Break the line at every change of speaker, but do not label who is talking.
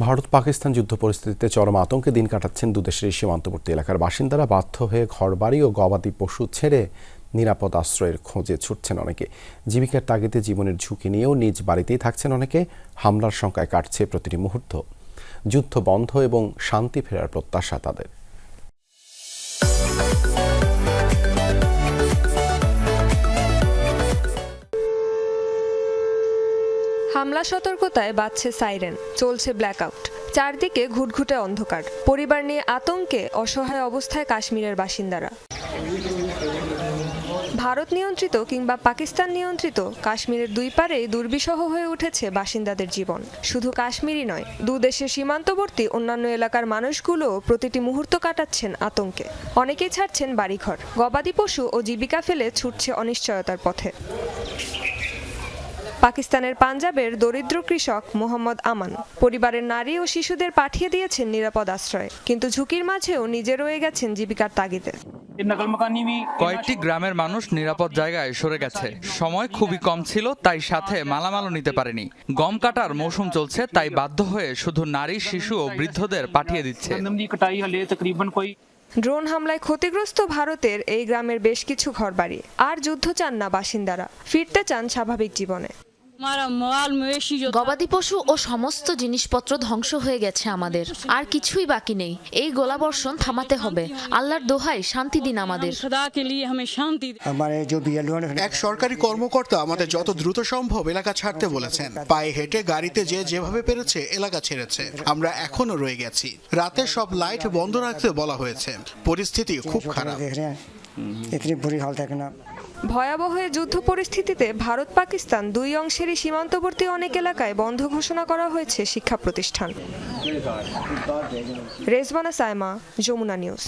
ভারত পাকিস্তান যুদ্ধ পরিস্থিতিতে চরম আতঙ্কে দিন কাটাচ্ছেন দুদেশের সীমান্তবর্তী এলাকার বাসিন্দারা। বাধ্য হয়ে ঘরবাড়ি ও গবাদি পশু ছেড়ে নিরাপদ আশ্রয়ের খোঁজে ছুটছেন অনেকে। জীবিকার তাগিদে জীবনের ঝুঁকি নিয়েও নিজ বাড়িতেই থাকছেন অনেকে। হামলার সংখ্যায় কাটছে প্রতিটি মুহূর্ত। যুদ্ধ বন্ধ এবং শান্তি ফেরার প্রত্যাশা তাদের।
হামলা সতর্কতায় বাজছে সাইরেন, চলছে ব্ল্যাকআউট। চারদিকে ঘুটঘুটে অন্ধকার। পরিবার নিয়ে আতঙ্কে অসহায় অবস্থায় কাশ্মীরের বাসিন্দারা। ভারত নিয়ন্ত্রিত কিংবা পাকিস্তান নিয়ন্ত্রিত কাশ্মীরের দুই পারেই দুর্বিষহ হয়ে উঠেছে বাসিন্দাদের জীবন। শুধু কাশ্মীরই নয়, দু দেশের সীমান্তবর্তী অন্যান্য এলাকার মানুষগুলো প্রতিটি মুহূর্ত কাটাচ্ছেন আতঙ্কে। অনেকেই ছাড়ছেন বাড়িঘর। গবাদি পশু ও জীবিকা ফেলে ছুটছে অনিশ্চয়তার পথে। পাকিস্তানের পাঞ্জাবের দরিদ্র কৃষক মোহাম্মদ আমান পরিবারের নারী ও শিশুদের পাঠিয়ে দিয়েছেন নিরাপদ আশ্রয় কিন্তু ঝুঁকির মাঝেও নিজে রয়ে গেছেন জীবিকার তাগিদে।
কয়েকটি গ্রামের মানুষ নিরাপদ জায়গায় সরে গেছে। সময় খুবই কম ছিল তাই সাথে মালামালও নিতে পারেনি। গম কাটার মৌসুম চলছে তাই বাধ্য হয়ে শুধু নারী শিশু ও বৃদ্ধদের পাঠিয়ে দিচ্ছে।
ড্রোন হামলায় ক্ষতিগ্রস্ত ভারতের এই গ্রামের বেশ কিছু ঘরবাড়ি। আর যুদ্ধ চান না বাসিন্দারা ফিরতে চান স্বাভাবিক জীবনে।
গবাদি পশু ও সমস্ত জিনিসপত্র ধ্বংস হয়ে গেছে আমাদের। আর কিছুই বাকি নেই। এই গোলাবর্ষণ থামাতে হবে। আল্লাহর দোহাই শান্তি দিন আমাদের।
এক সরকারি কর্মকর্তা আমাদের যত দ্রুত সম্ভব এলাকা ছাড়তে বলেছেন। পায়ে হেঁটে গাড়িতে যে যেভাবে পেরেছে এলাকা ছেড়েছে। আমরা এখনও রয়ে গেছি। রাতে সব লাইট বন্ধ রাখতে বলা হয়েছে। পরিস্থিতি খুব খারাপ।
इतनी बुरी हालत है कि ना
ভয়াবহ এই যুদ্ধ পরিস্থিতিতে ভারত পাকিস্তান দুই অংশেরই সীমান্তবর্তী অনেক এলাকায় বন্ধ ঘোষণা করা হয়েছে শিক্ষা প্রতিষ্ঠান রেজবানা সাইমা যমুনা নিউজ